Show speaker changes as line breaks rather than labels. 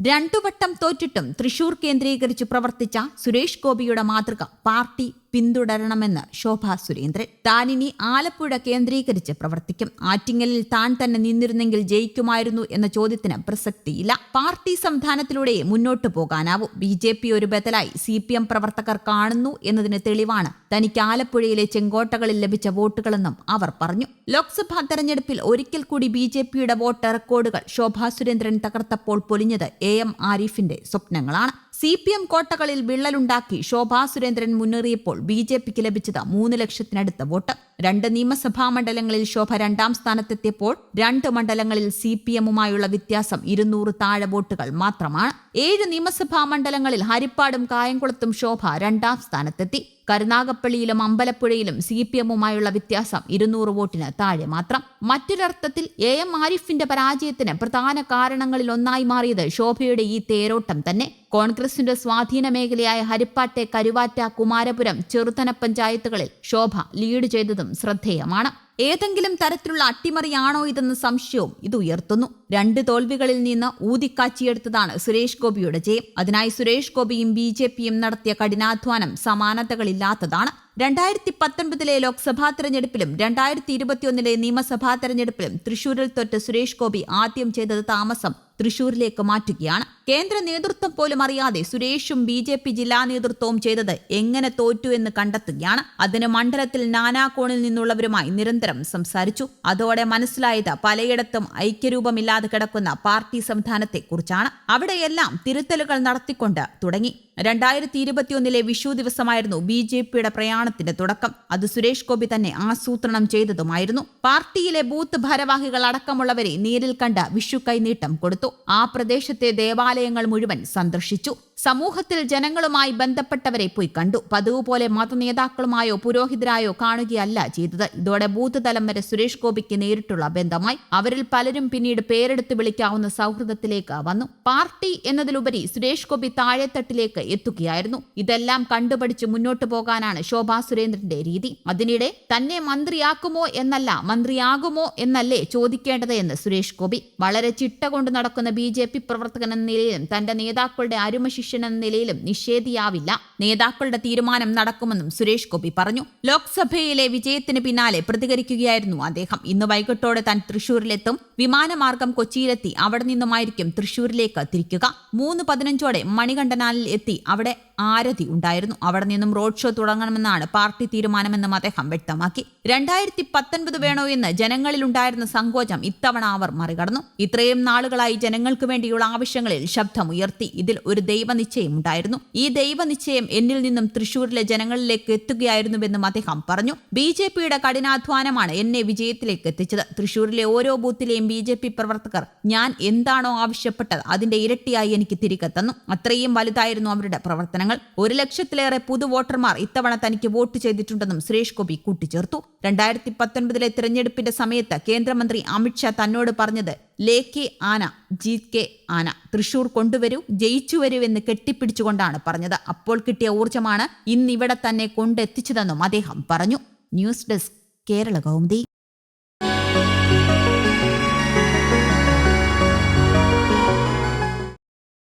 രണ്ടുവട്ടം തോറ്റിട്ടും തൃശൂർ കേന്ദ്രീകരിച്ച് പ്രവർത്തിച്ച സുരേഷ് ഗോപിയുടെ മാതൃക പാർട്ടി പിന്തുടരണമെന്ന് ശോഭ സുരേന്ദ്രൻ. താനിനി ആലപ്പുഴ കേന്ദ്രീകരിച്ച് പ്രവർത്തിക്കും. ആറ്റിങ്ങലിൽ താൻ തന്നെ നിന്നിരുന്നെങ്കിൽ ജയിക്കുമായിരുന്നു എന്ന ചോദ്യത്തിന് പ്രസക്തിയില്ല. പാർട്ടി സംവിധാനത്തിലൂടെ മുന്നോട്ടു പോകാനാവും. ബി ജെ പി ഒരു ബദലായി സി പി എം പ്രവർത്തകർ കാണുന്നു എന്നതിന് തെളിവാണ് തനിക്ക് ആലപ്പുഴയിലെ ചെങ്കോട്ടകളിൽ ലഭിച്ച വോട്ടുകളെന്നും അവർ പറഞ്ഞു. ലോക്സഭാ തെരഞ്ഞെടുപ്പിൽ ഒരിക്കൽ കൂടി ബി ജെ പിയുടെ വോട്ട് റെക്കോർഡുകൾ ശോഭാ സുരേന്ദ്രൻ തകർത്തപ്പോൾ പൊലിഞ്ഞത് എ എം ആരിഫിന്റെ സ്വപ്നങ്ങളാണ്. സി പി എം കോട്ടകളിൽ വിള്ളലുണ്ടാക്കി ശോഭാ സുരേന്ദ്രൻ മുന്നേറിയപ്പോൾ ബി ജെ പിക്ക് ലഭിച്ചത് മൂന്ന് ലക്ഷത്തിനടുത്ത വോട്ട്. രണ്ട് നിയമസഭാ മണ്ഡലങ്ങളിൽ ശോഭ രണ്ടാം സ്ഥാനത്തെത്തിയപ്പോൾ രണ്ട് മണ്ഡലങ്ങളിൽ സി പി എമ്മുമായുള്ള വ്യത്യാസം ഇരുന്നൂറ് താഴെ വോട്ടുകൾ മാത്രമാണ്. ഏഴ് നിയമസഭാ മണ്ഡലങ്ങളിൽ ഹരിപ്പാടും കായംകുളത്തും ശോഭ രണ്ടാം സ്ഥാനത്തെത്തി. കരുനാഗപ്പള്ളിയിലും അമ്പലപ്പുഴയിലും സി പി എമ്മുമായുള്ള വ്യത്യാസം ഇരുന്നൂറ് വോട്ടിന് താഴെ മാത്രം. മറ്റൊരർത്ഥത്തിൽ എ എം ആരിഫിന്റെ പരാജയത്തിന് പ്രധാന കാരണങ്ങളിൽ ഒന്നായി മാറിയത് ശോഭയുടെ ഈ തേരോട്ടം തന്നെ. കോൺഗ്രസിന്റെ സ്വാധീന മേഖലയായ ഹരിപ്പാട്ടെ കരുവാറ്റ കുമാരപുരം ചെറുതന പഞ്ചായത്തുകളിൽ ശോഭ ലീഡ് ചെയ്തതും ശ്രദ്ധേയമാണ്. ഏതെങ്കിലും തരത്തിലുള്ള അട്ടിമറിയാണോ ഇതെന്ന സംശയവും ഇത് ഉയർത്തുന്നു. രണ്ട് തോൽവികളിൽ നിന്ന് ഊതിക്കാച്ചിയെടുത്തതാണ് സുരേഷ് ഗോപിയുടെ ജയം. അതിനായി സുരേഷ് ഗോപിയും ബി ജെ പിയും നടത്തിയ കഠിനാധ്വാനം സമാനതകളില്ലാത്തതാണ്. രണ്ടായിരത്തി പത്തൊൻപതിലെ ലോക്സഭാ തെരഞ്ഞെടുപ്പിലും രണ്ടായിരത്തി ഇരുപത്തിയൊന്നിലെ നിയമസഭാ തെരഞ്ഞെടുപ്പിലും തൃശൂരിൽ തൊട്ട് സുരേഷ് ഗോപി ആദ്യം ചെയ്തത് താമസം തൃശൂരിലേക്ക് മാറ്റുകയാണ്. കേന്ദ്ര നേതൃത്വം പോലും അറിയാതെ സുരേഷും ബി ജെ പി ജില്ലാ നേതൃത്വവും ചെയ്തത് എങ്ങനെ തോറ്റു എന്ന് കണ്ടെത്തുകയാണ്. അതിന് മണ്ഡലത്തിൽ നാനാകോണിൽ നിന്നുള്ളവരുമായി നിരന്തരം സംസാരിച്ചു. അതോടെ മനസ്സിലായത് പലയിടത്തും ഐക്യരൂപമില്ലാതെ കിടക്കുന്ന പാർട്ടി സംവിധാനത്തെക്കുറിച്ചാണ്. അവിടെയെല്ലാം തിരുത്തലുകൾ നടത്തിക്കൊണ്ട് തുടങ്ങി. രണ്ടായിരത്തി ഇരുപത്തിയൊന്നിലെ വിഷു ദിവസമായിരുന്നു ബി ജെ പിയുടെ പ്രയാണത്തിന്റെ തുടക്കം. അത് സുരേഷ് ഗോപി തന്നെ ആസൂത്രണം ചെയ്തതുമായിരുന്നു. പാർട്ടിയിലെ ബൂത്ത് ഭാരവാഹികൾ അടക്കമുള്ളവരെ നേരിൽ കണ്ട് വിഷു കൈനീട്ടം കൊടുത്തു. ആ പ്രദേശത്തെ ദേവാലയങ്ങൾ മുഴുവൻ സന്ദർശിച്ചു. സമൂഹത്തിൽ ജനങ്ങളുമായി ബന്ധപ്പെട്ടവരെ പോയി കണ്ടു. പതിവ് പോലെ മതനേതാക്കളുമായോ പുരോഹിതരായോ കാണുകയല്ല ചെയ്തത്. ഇതോടെ ബൂത്ത് തലം വരെ സുരേഷ് ഗോപിക്ക് നേരിട്ടുള്ള ബന്ധമായി. അവരിൽ പലരും പിന്നീട് പേരെടുത്ത് വിളിക്കാവുന്ന സൗഹൃദത്തിലേക്ക് വന്നു. പാർട്ടി എന്നതിലുപരി സുരേഷ് ഗോപി താഴെത്തട്ടിലേക്ക് എത്തുകയായിരുന്നു. ഇതെല്ലാം കണ്ടുപഠിച്ച് മുന്നോട്ടു പോകാനാണ് ശോഭാ സുരേന്ദ്രന്റെ രീതി. അതിനിടെ തന്നെ മന്ത്രിയാക്കുമോ എന്നല്ല മന്ത്രിയാകുമോ എന്നല്ലേ ചോദിക്കേണ്ടത് എന്ന് സുരേഷ് ഗോപി. വളരെ ചിട്ട കൊണ്ട് നടക്കുന്ന ബി പ്രവർത്തകൻ എന്ന നിലയിലും തന്റെ നേതാക്കളുടെ അരുമശിഷ്യൻ എന്ന നിലയിലും നിഷേധിയാവില്ല. നേതാക്കളുടെ തീരുമാനം നടക്കുമെന്നും സുരേഷ് ഗോപി പറഞ്ഞു. ലോക്സഭയിലെ വിജയത്തിന് പിന്നാലെ പ്രതികരിക്കുകയായിരുന്നു അദ്ദേഹം. ഇന്ന് വൈകിട്ടോടെ താൻ തൃശൂരിലെത്തും. വിമാനമാർഗം കൊച്ചിയിലെത്തി. അവിടെ നിന്നുമായിരിക്കും തൃശൂരിലേക്ക് തിരിക്കുക. മൂന്ന് പതിനഞ്ചോടെ മണികണ്ഠനാലിൽ എത്തി. അവിടെ ആരതി ഉണ്ടായിരുന്നു. അവിടെ നിന്നും റോഡ് ഷോ തുടങ്ങണമെന്നാണ് പാർട്ടി തീരുമാനമെന്നും അദ്ദേഹം വ്യക്തമാക്കി. രണ്ടായിരത്തി പത്തൊൻപത് വേണോ എന്ന് ജനങ്ങളിലുണ്ടായിരുന്ന സങ്കോചം ഇത്തവണ അവർ മറികടന്നു. ഇത്രയും നാളുകളായി ജനങ്ങൾക്ക് വേണ്ടിയുള്ള ആവശ്യങ്ങളിൽ ശബ്ദമുയർത്തി. ഇതിൽ ഒരു ദൈവനിശ്ചയം ഉണ്ടായിരുന്നു ഈ ദൈവനിശ്ചയം എന്നിൽ നിന്നും തൃശൂരിലെ ജനങ്ങളിലേക്ക് എത്തുകയായിരുന്നുവെന്നും അദ്ദേഹം പറഞ്ഞു. ബി ജെ പിയുടെ കഠിനാധ്വാനമാണ് എന്നെ വിജയത്തിലേക്ക് എത്തിച്ചത്. തൃശൂരിലെ ഓരോ ബൂത്തിലെയും ബി ജെ പി പ്രവർത്തകർ ഞാൻ എന്താണോ ആവശ്യപ്പെട്ടത് അതിന്റെ ഇരട്ടിയായി എനിക്ക് തിരികെ തന്നു. അത്രയും വലുതായിരുന്നു അവരുടെ പ്രവർത്തനങ്ങൾ. ഒരു ലക്ഷത്തിലേറെ പുതു വോട്ടർമാർ ഇത്തവണ തനിക്ക് വോട്ട് ചെയ്തിട്ടുണ്ടെന്നും സുരേഷ് ഗോപി കൂട്ടിച്ചേർത്തു. രണ്ടായിരത്തി പത്തൊൻപതിലെ തിരഞ്ഞെടുപ്പിന്റെ സമയത്ത് കേന്ദ്രമന്ത്രി അമിത്ഷാ തന്നോട് പറഞ്ഞത് ലേ കെ ആന ജി കെ ആന തൃശൂർ കൊണ്ടുവരൂ ജയിച്ചു വരൂ എന്ന് കെട്ടിപ്പിടിച്ചുകൊണ്ടാണ് പറഞ്ഞത്. അപ്പോൾ കിട്ടിയ ഊർജമാണ് ഇന്നിവിടെ തന്നെ കൊണ്ടെത്തിച്ചതെന്നും അദ്ദേഹം പറഞ്ഞു. News desk Kerala Kaumudi.